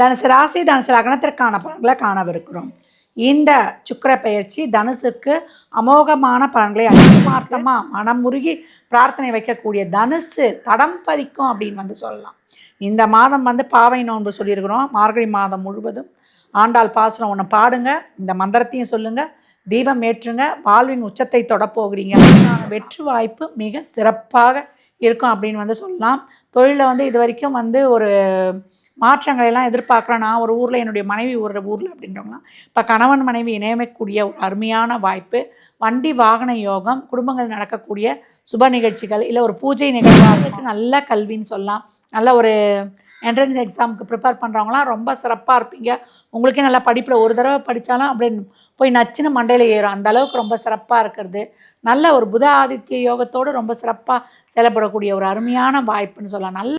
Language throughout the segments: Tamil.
தனுசு ராசி தனுசு லக்னத்திற்கான பலன்களை காணவிருக்கிறோம். இந்த சுக்கர பயிற்சி தனுசுக்கு அமோகமான பலன்களை அதிகமார்த்தமாக மனம் முருகி பிரார்த்தனை வைக்கக்கூடிய தனுசு தடம் பதிக்கும் அப்படின்னு வந்து சொல்லலாம். இந்த மாதம் வந்து பாவை நோன்பு சொல்லியிருக்கிறோம். மார்கழி மாதம் முழுவதும். ஆண்டாள் பாசுரம் ஒன்று பாடுங்க. இந்த மந்திரத்தையும் சொல்லுங்க. தீபம் ஏற்றுங்க. வாழ்வின் உச்சத்தை தொடப்போகிறீங்க. அதுக்கான வெற்றி வாய்ப்பு மிக சிறப்பாக இருக்கும் அப்படின்னு வந்து சொல்லலாம். தொழிலில் வந்து இது வரைக்கும் வந்து ஒரு மாற்றங்களை எல்லாம் எதிர்பார்க்குறேன் நான் ஒரு ஊரில் என்னுடைய மனைவி ஒரு ஊரில் அப்படின்றவங்களாம் இப்போ கணவன் மனைவி இணையமைக்கூடிய ஒரு அருமையான வாய்ப்பு. வண்டி வாகன யோகம் குடும்பங்கள் நடக்கக்கூடிய சுப நிகழ்ச்சிகள் இல்லை ஒரு பூஜை நிகழ்வாக நல்ல கல்வின்னு சொல்லலாம். நல்ல ஒரு என்ட்ரன்ஸ் எக்ஸாமுக்கு ப்ரிப்பேர் பண்ணுறவங்களாம் ரொம்ப சிறப்பாக இருப்பீங்க. உங்களுக்கே நல்லா படிப்பில் ஒரு தடவை படித்தாலும் அப்படியே போய் நச்சுன்னு மண்டையில் ஏறும். அந்த அளவுக்கு ரொம்ப சிறப்பாக இருக்கிறது. நல்ல ஒரு புத ஆதித்ய யோகத்தோடு ரொம்ப சிறப்பாக செயல்படக்கூடிய ஒரு அருமையான வாய்ப்புன்னு சொல்லலாம். நல்ல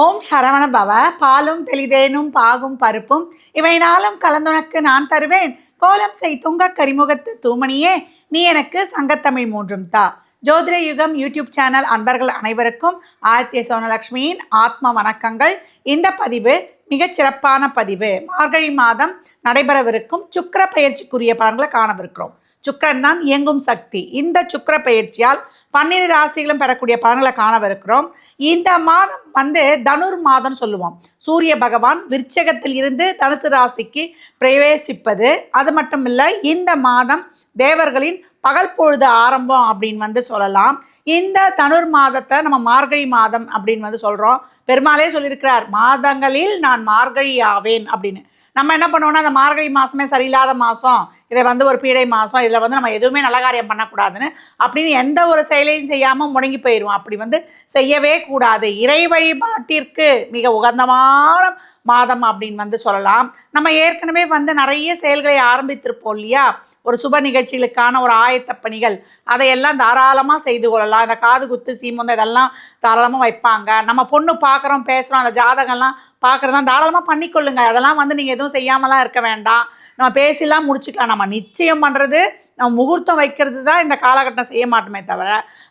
ஓம் சரவண பவ. பாலும் தெளிதேனும் பாகும் பருப்பும். இவை நாளும் கலந்துனக்கு நான் தருவேன். கோலம் செய் துங்க கரிமுகத்து தூமணியே நீ எனக்கு சங்கத்தமிழ் மூன்றும் தா. ஜோதிர யுகம் யூடியூப் சேனல் அன்பர்கள் அனைவருக்கும் ஆதித்ய சோனலக்ஷ்மியின் ஆத்ம வணக்கங்கள். இந்த பதிவு மிகச் சிறப்பான பதிவு. மார்கழி மாதம் நடைபெறவிருக்கும் சுக்கிர பயிற்சிக்குரிய பலன்களை காணவிருக்கிறோம். சுக்கிரன் தான் இயங்கும் சக்தி. இந்த சுக்கிர பயிற்சியால் பன்னிரு ராசிகளும் பெறக்கூடிய பலன்களை காணவிருக்கிறோம். இந்த மாதம் வந்து தனுர் மாதம் சொல்லுவோம். சூரிய பகவான் விருச்சகத்தில் இருந்து தனுசு ராசிக்கு பிரவேசிப்பது. அது மட்டும் இல்லை இந்த மாதம் தேவர்களின் பகல் பொழுது ஆரம்பம் அப்படின்னு வந்து சொல்லலாம். இந்த தனுர் மாதத்தை நம்ம மார்கழி மாதம் அப்படின்னு வந்து சொல்கிறோம் பெருமாளே சொல்லியிருக்கிறார் மாதங்களில் நான் மார்கழி ஆவேன் அப்படின்னு. நம்ம என்ன பண்ணுவோம்னா அந்த மார்கழி மாதமே சரியில்லாத மாதம் இதை வந்து ஒரு பீடை மாதம் இதில் வந்து நம்ம எதுவுமே நல்ல காரியம் பண்ணக்கூடாதுன்னு அப்படின்னு எந்த ஒரு செயலையும் செய்யாமல் முடங்கி போயிடுவோம் அப்படி வந்து செய்யவே கூடாது. இறை வழிபாட்டிற்கு மிக உகந்தமான மாதம் அப்படின்னு வந்து சொல்லலாம். நம்ம ஏற்கனவே வந்து நிறைய செயல்களை ஆரம்பித்திருப்போம் இல்லையா? ஒரு சுப நிகழ்ச்சிகளுக்கான ஒரு ஆயத்த பணிகள் அதையெல்லாம் தாராளமாக செய்து கொள்ளலாம். இந்த காது குத்து சீமந்தம் இதெல்லாம் தாராளமாக வைப்பாங்க. நம்ம பொண்ணு பார்க்குறோம் பேசுகிறோம் அந்த ஜாதகம்லாம் பார்க்குறதா தாராளமாக பண்ணிக்கொள்ளுங்க. அதெல்லாம் வந்து நீங்கள் எதுவும் செய்யாமலாம் இருக்க வேண்டாம். நம்ம பேசிலாம் முடிச்சுக்கலாம். நம்ம நிச்சயம் பண்ணுறது நம்ம முகூர்த்தம் வைக்கிறது தான் இந்த காலகட்டம் செய்ய மாட்டோமே தவிர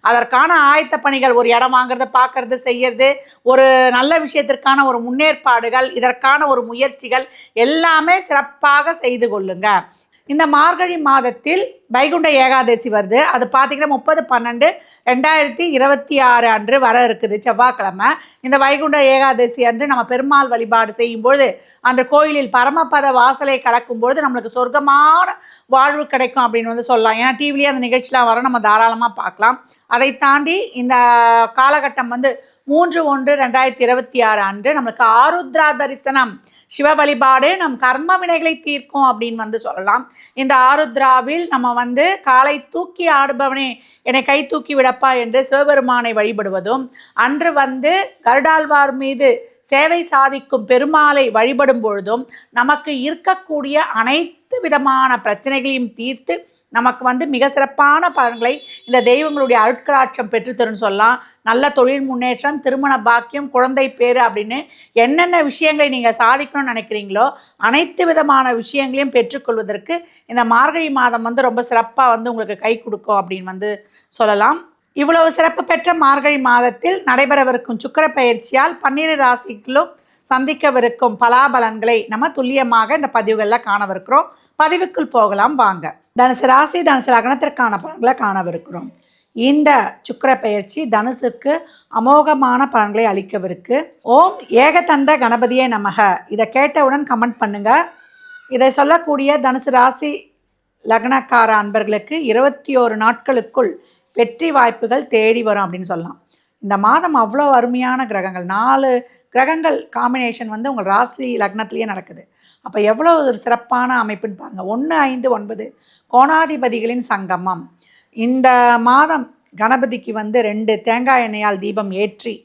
அதற்கான ஆயத்த பணிகள் ஒரு இடம் வாங்குறது பார்க்கறது செய்யறது ஒரு நல்ல விஷயத்திற்கான ஒரு முன்னேற்பாடுகள் இதற்கான ஒரு முயற்சிகள் எல்லாமே சிறப்பாக செய்து கொள்ளுங்கள் இந்த மார்கழி மாதத்தில் வைகுண்ட ஏகாதசி வருது. அது பார்த்தீங்கன்னா முப்பது பன்னெண்டு ரெண்டாயிரத்தி இருபத்தி ஆறு அன்று வர இருக்குது. செவ்வாய்க்கிழமை. இந்த வைகுண்ட ஏகாதசி அன்று நம்ம பெருமாள் வழிபாடு செய்யும்பொழுது அந்த கோயிலில் பரமபத வாசலை கடக்கும்பொழுது நம்மளுக்கு சொர்க்கமான வாழ்வு கிடைக்கும் அப்படின்னு வந்து சொல்லலாம். ஏன்னா டிவிலேயே அந்த நிகழ்ச்சிலாம் வர நம்ம தாராளமாக பார்க்கலாம். அதை தாண்டி இந்த காலகட்டம் வந்து மூன்று ஒன்று ரெண்டாயிரத்தி இருபத்தி ஆறு அன்று நம்மளுக்கு ஆருத்ரா தரிசனம். சிவ வழிபாடு நம் கர்ம வினைகளை தீர்க்கும் அப்படின்னு வந்து சொல்லலாம். இந்த ஆருத்ராவில் நம்ம வந்து காலை தூக்கி ஆடுபவனே என்னை கை தூக்கி விடப்பா என்று சிவபெருமானை வழிபடுவதும் அன்று வந்து கருடாழ்வார் மீது சேவை சாதிக்கும் பெருமாளை வழிபடும் பொழுதும் நமக்கு இருக்கக்கூடிய அனைத்து விதமான பிரச்சனைகளையும் தீர்த்து நமக்கு வந்து மிக சிறப்பான பலன்களை இந்த தெய்வங்களுடைய அருட்களாட்சம் பெற்றுத்தருன்னு சொல்லலாம். நல்ல தொழில் முன்னேற்றம் திருமண பாக்கியம் குழந்தை பேர் அப்படின்னு என்னென்ன விஷயங்களை நீங்கள் சாதிக்கணும்னு நினைக்கிறீங்களோ அனைத்து விதமான விஷயங்களையும் பெற்றுக்கொள்வதற்கு இந்த மார்கழி மாதம் வந்து ரொம்ப சிறப்பாக வந்து உங்களுக்கு கை கொடுக்கும் அப்படின்னு வந்து சொல்லலாம். இவ்வளவு சிறப்பு பெற்ற மார்கழி மாதத்தில் நடைபெறவிருக்கும் சுக்கிர பயிற்சியால் பன்னிரு ராசிகளும் சந்திக்கவிருக்கும் பலாபலன்களை நம்ம துல்லியமாக இந்த பதிவுகளில் காணவிருக்கிறோம். பதிவுக்குள் போகலாம் வாங்க. தனுசு ராசி தனுசு லக்னத்திற்கான பலன்களை காணவிருக்கிறோம். இந்த சுக்கர பயிற்சி தனுசுக்கு அமோகமான பலன்களை அளிக்கவிருக்கு. ஓம் ஏகதந்த கணபதியே நமக. இதை கேட்டவுடன் கமெண்ட் பண்ணுங்க. இதை சொல்லக்கூடிய தனுசு ராசி லக்னக்கார அன்பர்களுக்கு இருபத்தி ஓரு நாட்களுக்குள் வெற்றி வாய்ப்புகள் தேடி வரும் அப்படின்னு சொல்லலாம். இந்த மாதம் அவ்வளோ அருமையான கிரகங்கள். நாலு கிரகங்கள் காம்பினேஷன் வந்து உங்கள் ராசி லக்னத்திலேயே நடக்குது. அப்போ எவ்வளோ ஒரு சிறப்பான அமைப்புன்னு பாருங்கள் ஒன்று ஐந்து ஒன்பது. கோணாதிபதிகளின் சங்கமம். இந்த மாதம் கணபதிக்கு வந்து ரெண்டு தேங்காய் எண்ணெயால் தீபம் ஏற்றி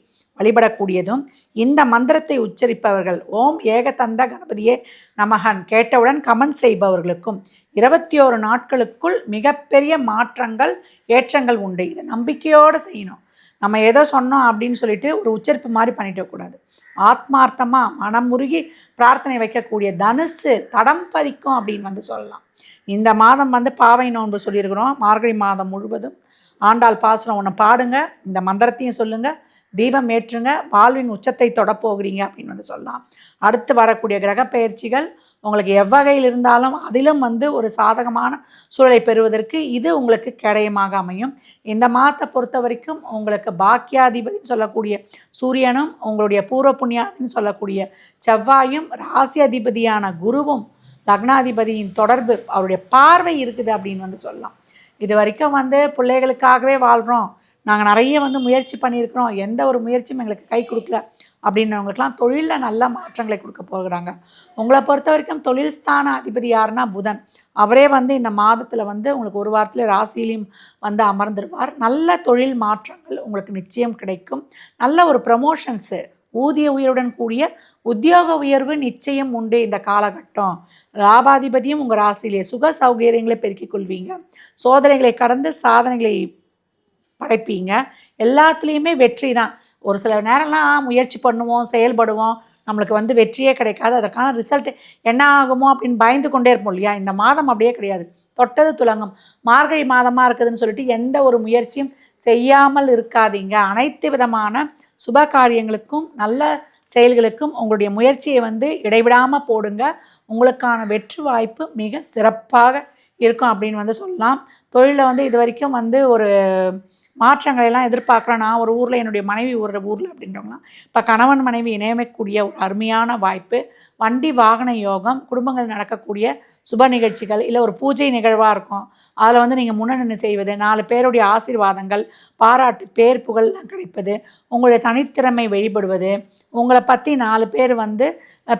வழிபடக்கூடியதும் இந்த மந்திரத்தை உச்சரிப்பவர்கள் ஓம் ஏகதந்த கணபதியே நமகன் கேட்டவுடன் கமெண்ட் செய்பவர்களுக்கும் இருபத்தி ஓரு நாட்களுக்குள் மிகப்பெரிய மாற்றங்கள் ஏற்றங்கள் உண்டு. இதை நம்பிக்கையோடு செய்யணும். நம்ம ஏதோ சொன்னோம் அப்படின்னு சொல்லிட்டு ஒரு உச்சரிப்பு மாதிரி பண்ணிட்டக்கூடாது ஆத்மார்த்தமாக மனமுருகி பிரார்த்தனை வைக்கக்கூடிய தனுசு தடம் பதிக்கும் அப்படின்னு வந்து சொல்லலாம். இந்த மாதம் வந்து பாவை நோன்பு சொல்லியிருக்கிறோம். மார்கழி மாதம் முழுவதும். ஆண்டாள் பாசுரம் ஒன்று பாடுங்க. இந்த மந்திரத்தையும் சொல்லுங்கள் தீபம் ஏற்றுங்க வாழ்வின் உச்சத்தை தொடப்போகிறீங்க அப்படின்னு வந்து சொல்லலாம். அடுத்து வரக்கூடிய கிரக பயிற்சிகள் உங்களுக்கு எவ்வகையில் இருந்தாலும் அதிலும் வந்து ஒரு சாதகமான சூழலை பெறுவதற்கு இது உங்களுக்கு கிடையமாக அமையும். இந்த மாதத்தை பொறுத்த வரைக்கும் உங்களுக்கு பாக்கியாதிபதினு சொல்லக்கூடிய சூரியனும் உங்களுடைய பூர்வ புண்ணியாதின்னு சொல்லக்கூடிய செவ்வாயும் ராசி அதிபதியான குருவும் லக்னாதிபதியின் தொடர்பு அவருடைய பார்வை இருக்குது அப்படின்னு வந்து சொல்லலாம். இது வரைக்கும் வந்து பிள்ளைகளுக்காகவே வாழ்கிறோம் நாங்கள் நிறைய வந்து முயற்சி பண்ணியிருக்கிறோம். எந்த ஒரு முயற்சியும் எங்களுக்கு கை கொடுக்கல அப்படின்றவங்களுக்கெல்லாம் தொழிலில் நல்ல மாற்றங்களை கொடுக்க போகிறாங்க. உங்களை பொறுத்த வரைக்கும் தொழில் ஸ்தான அதிபதி யாருன்னா புதன். அவரே வந்து இந்த மாதத்தில் வந்து உங்களுக்கு ஒரு வாரத்தில் ராசிலையும் வந்து அமர்ந்துருவார் நல்ல தொழில் மாற்றங்கள் உங்களுக்கு நிச்சயம் கிடைக்கும். நல்ல ஒரு ப்ரமோஷன்ஸு ஊதிய உயருடன் கூடிய உத்தியோக உயர்வு நிச்சயம் உண்டு இந்த காலகட்டம். லாபாதிபதியும் உங்கள் ராசியிலே சுக சௌகரியங்களை பெருக்கிக் கொள்வீங்க. சோதனைகளை கடந்து சாதனைகளை படைப்பீங்க. எல்லாத்துலேயுமே வெற்றி தான். ஒரு சில நேரம்லாம் முயற்சி பண்ணுவோம் செயல்படுவோம். நம்மளுக்கு வந்து வெற்றியே கிடைக்காது. அதற்கான ரிசல்ட் என்ன ஆகுமோ அப்படின்னு பயந்து கொண்டே இருப்போம் இல்லையா? இந்த மாதம் அப்படியே கிடையாது. தொட்டது துலங்கம். மார்கழி மாதமாக இருக்குதுன்னு சொல்லிட்டு எந்த ஒரு முயற்சியும் செய்யாமல் இருக்காதீங்க. அனைத்து விதமான சுப காரியங்களுக்கும் நல்ல செயல்களுக்கும் உங்களுடைய முயற்சியை வந்து இடைவிடாமல் போடுங்க. உங்களுக்கான வெற்றி வாய்ப்பு மிக சிறப்பாக இருக்கும் அப்படின்னு வந்து சொல்லலாம். தொழிலில் வந்து இது வரைக்கும் வந்து ஒரு மாற்றங்களை எல்லாம் எதிர்பார்க்குறேன் நான் ஒரு ஊரில் என்னுடைய மனைவி ஒரு ஊரில் அப்படின்றவங்களாம். இப்போ கணவன் மனைவி இணையமைக்கூடிய ஒரு அருமையான வாய்ப்பு. வண்டி வாகன யோகம் குடும்பங்கள் நடக்கக்கூடிய சுப நிகழ்ச்சிகள் இல்லை ஒரு பூஜை நிகழ்வாக இருக்கும். அதில் வந்து நீங்கள் முன்னணி செய்வது நாலு பேருடைய ஆசீர்வாதங்கள் பாராட்டு பேர் புகழ்லாம் கிடைப்பது உங்களுடைய தனித்திறமை வெளிப்படுவது உங்களை பற்றி நாலு பேர் வந்து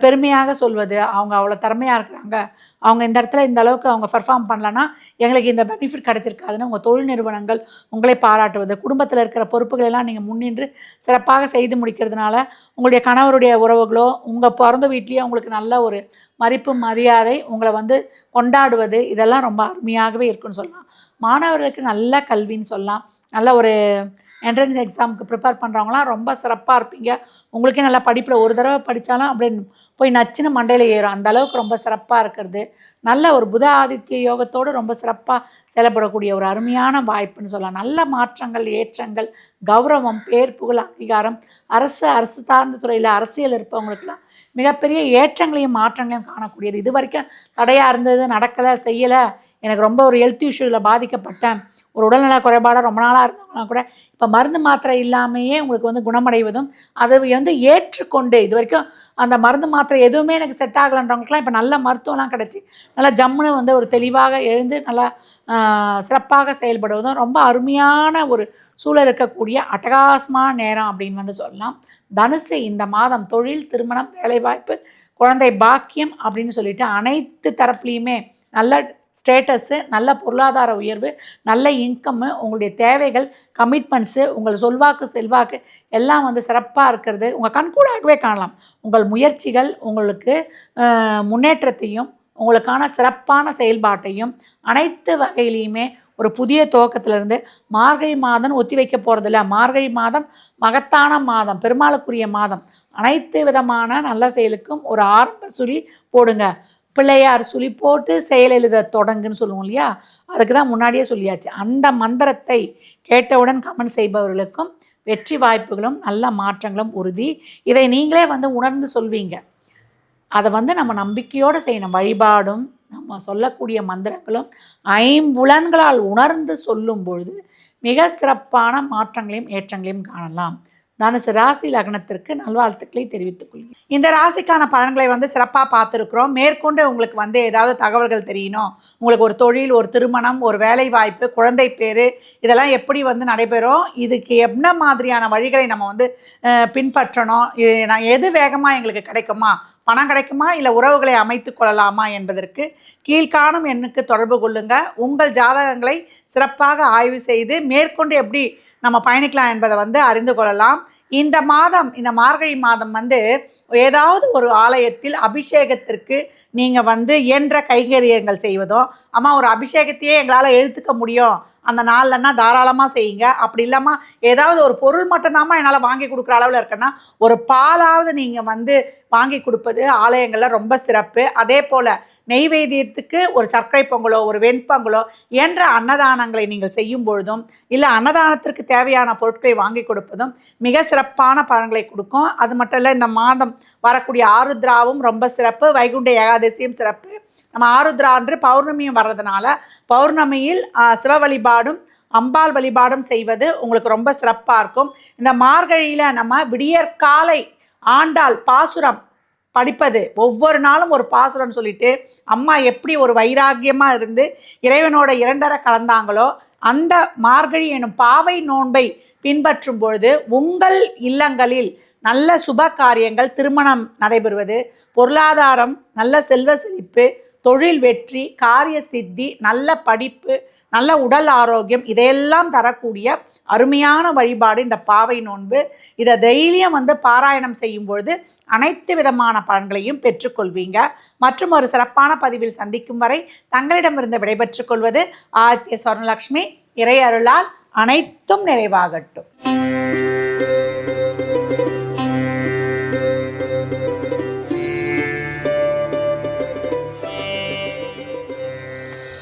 பெருமையாக சொல்வது அவங்க அவ்வளோ திறமையாக இருக்கிறாங்க. அவங்க இந்த இடத்துல இந்த அளவுக்கு அவங்க பெர்ஃபார்ம் பண்ணலன்னா எங்களுக்கு இந்த பெனிஃபிட் கிடச்சிருக்காதுன்னு உங்கள் தொழில் நிறுவனங்கள் உங்களை பாராட்டுவது குடும்பத்தில் இருக்கிற பொறுப்புகள் எல்லாம் நீங்கள் முன்னின்று சிறப்பாக செய்து முடிக்கிறதுனால உங்களுடைய கணவருடைய உறவுகளோ உங்கள் பிறந்த வீட்லேயோ உங்களுக்கு நல்ல ஒரு மதிப்பு மரியாதை உங்களை வந்து கொண்டாடுவது இதெல்லாம் ரொம்ப அருமையாகவே இருக்குன்னு சொல்லலாம். மாணவர்களுக்கு நல்ல கல்வின்னு சொல்லலாம். நல்ல ஒரு என்ட்ரன்ஸ் எக்ஸாமுக்கு ப்ரிப்பேர் பண்ணுறவங்களாம் ரொம்ப சிறப்பாக இருப்பீங்க. உங்களுக்கே நல்லா படிப்பில் ஒரு தடவை படித்தாலும் அப்படியே போய் நச்சுன்னு மண்டையில் ஏறும். அந்த அளவுக்கு ரொம்ப சிறப்பாக இருக்கிறது. நல்ல ஒரு புத ஆதித்ய யோகத்தோடு ரொம்ப சிறப்பாக செயல்படக்கூடிய ஒரு அருமையான வாய்ப்புன்னு சொல்லலாம். நல்ல மாற்றங்கள் ஏற்றங்கள் கௌரவம் பேர் புகழ் அங்கீகாரம் அரசு அரசு சார்ந்த துறையில் அரசியல் இருப்பவங்களுக்கெல்லாம் மிகப்பெரிய ஏற்றங்களையும் மாற்றங்களையும் காணக்கூடியது. இது வரைக்கும் தடையாக இருந்தது நடக்கலை செய்யலை எனக்கு ரொம்ப ஒரு ஹெல்த் இஷ்யூவில் பாதிக்கப்பட்டேன். ஒரு உடல்நல குறைபாடாக ரொம்ப நாளாக இருந்தவங்களாம் கூட இப்போ மருந்து மாத்திரை இல்லாமையே உங்களுக்கு வந்து குணமடைவதும் அதை வந்து ஏற்றுக்கொண்டு இது வரைக்கும் அந்த மருந்து மாத்திரை எதுவுமே எனக்கு செட் ஆகலைன்றவங்களுக்குலாம் இப்போ நல்ல மருத்துவம்லாம் கிடச்சி நல்லா ஜம்முன்னு வந்து ஒரு தெளிவாக எழுந்து நல்லா சிறப்பாக செயல்படுவதும் ரொம்ப அருமையான ஒரு சூழல் இருக்கக்கூடிய அட்டகாசமான நேரம் அப்படின்னு வந்து சொல்லலாம். தனுசு இந்த மாதம் தொழில் திருமணம் வேலைவாய்ப்பு குழந்தை பாக்கியம் அப்படின்னு சொல்லிட்டு அனைத்து தரப்புலையுமே நல்ல ஸ்டேட்டஸு நல்ல பொருளாதார உயர்வு நல்ல இன்கம்மு உங்களுடைய தேவைகள் கமிட்மெண்ட்ஸு உங்கள் சொல்வாக்கு செல்வாக்கு எல்லாம் வந்து சிறப்பாக இருக்கிறது. உங்கள் கண்கூடாகவே காணலாம். உங்கள் முயற்சிகள் உங்களுக்கு முன்னேற்றத்தையும் உங்களுக்கான சிறப்பான செயல்பாட்டையும் அனைத்து வகையிலையுமே ஒரு புதிய துவக்கத்திலிருந்து மார்கழி மாதம் ஒத்தி வைக்க போகிறதில்ல மார்கழி மாதம் மகத்தான மாதம் பெருமாளுக்குரிய மாதம். அனைத்து விதமான நல்ல செயலுக்கும் ஒரு ஆரம்ப சுழி போடுங்க. பிள்ளையார் சுழி போட்டு செயல் எழுத தொடங்குன்னு சொல்லுவோம் இல்லையா? அதுக்கு தான் முன்னாடியே சொல்லியாச்சு. அந்த மந்திரத்தை கேட்டவுடன் கமெண்ட் செய்பவர்களுக்கும் வெற்றி வாய்ப்புகளும் நல்ல மாற்றங்களும் உறுதி. இதை நீங்களே வந்து உணர்ந்து சொல்வீங்க. அதை வந்து நம்ம நம்பிக்கையோடு செய்யணும். வழிபாடும் நம்ம சொல்லக்கூடிய மந்திரங்களும் ஐம்புலன்களால் உணர்ந்து சொல்லும் பொழுது மிக சிறப்பான மாற்றங்களையும் ஏற்றங்களையும் காணலாம். தனுசு ராசி லக்னத்திற்கு நல்வாழ்த்துக்களை தெரிவித்துக் கொள்கிறேன். இந்த ராசிக்கான பலன்களை வந்து சிறப்பாக பார்த்துருக்குறோம். மேற்கொண்டு உங்களுக்கு வந்து ஏதாவது தகவல்கள் தெரியணும். உங்களுக்கு ஒரு தொழில் ஒரு திருமணம் ஒரு வேலை வாய்ப்பு குழந்தை பேர் இதெல்லாம் எப்படி வந்து நடைபெறும்? இதுக்கு என்ன மாதிரியான வழிகளை நம்ம வந்து பின்பற்றணும்? இது நான் எது வேகமாக எங்களுக்கு கிடைக்குமா? பணம் கிடைக்குமா? இல்லை உறவுகளை அமைத்து கொள்ளலாமா என்பதற்கு கீழ்காணும் எண்ணுக்கு தொடர்பு கொள்ளுங்கள் உங்கள் ஜாதகங்களை சிறப்பாக ஆய்வு செய்து மேற்கொண்டு எப்படி நம்ம பயணிக்கலாம் என்பதை வந்து அறிந்து கொள்ளலாம். இந்த மாதம் இந்த மார்கழி மாதம் வந்து ஏதாவது ஒரு ஆலயத்தில் அபிஷேகத்திற்கு நீங்கள் வந்து இயன்ற கைகரியங்கள் செய்வதோ அம்மா ஒரு அபிஷேகத்தையே எங்களால் எழுத்துக்க முடியும். அந்த நாள்லன்னா தாராளமாக செய்யுங்க. அப்படி இல்லாமல் ஏதாவது ஒரு பொருள் மட்டும்தாம்மா என்னால் வாங்கி கொடுக்குற அளவில் இருக்குன்னா ஒரு பாலாவது நீங்கள் வந்து வாங்கி கொடுப்பது ஆலயங்களில் ரொம்ப சிறப்பு. அதே போல் நெய்வேத்தியத்துக்கு ஒரு சர்க்கரை பொங்கலோ ஒரு வெண்பொங்கலோ என்ற அன்னதானங்களை நீங்கள் செய்யும் பொழுதும் இல்லை அன்னதானத்திற்கு தேவையான பொருட்களை வாங்கி கொடுப்பதும் மிக சிறப்பான பலன்களை கொடுக்கும். அது மட்டும் இல்லை இந்த மாதம் வரக்கூடிய ஆருத்ராவும் ரொம்ப சிறப்பு. வைகுண்ட ஏகாதசியும் சிறப்பு. நம்ம ஆருத்ரா அன்று பௌர்ணமியும் வர்றதுனால பௌர்ணமியில் சிவ வழிபாடும் அம்பாள் வழிபாடும் செய்வது உங்களுக்கு ரொம்ப சிறப்பாக இருக்கும். இந்த மார்கழியில் நம்ம விடியற்காலை ஆண்டாள் பாசுரம் படிப்பது. ஒவ்வொரு நாளும் ஒரு பாசுரம்னு சொல்லிட்டு அம்மா எப்படி ஒரு வைராக்கியமாக இருந்து இறைவனோட இரண்டரை கலந்தாங்களோ அந்த மார்கழி எனும் பாவை நோன்பை பின்பற்றும் பொழுது உங்கள் இல்லங்களில் நல்ல சுப காரியங்கள் திருமணம் நடைபெறுவது பொருளாதாரம் நல்ல செல்வ செழிப்பு தொழில் வெற்றி காரிய சித்தி நல்ல படிப்பு நல்ல உடல் ஆரோக்கியம் இதையெல்லாம் தரக்கூடிய அருமையான வழிபாடு இந்த பாவை நோன்பு. இதை தைரியம் வந்து பாராயணம் செய்யும் பொழுது அனைத்து விதமான பலன்களையும் பெற்றுக்கொள்வீங்க. மற்றும் ஒரு சிறப்பான பதிவில் சந்திக்கும் வரை தங்களிடமிருந்து விடைபெற்றுக் கொள்வது ஆதித்ய சுவர்ணலக்ஷ்மி இறை அருளால் அனைத்தும் நிறைவாகட்டும்.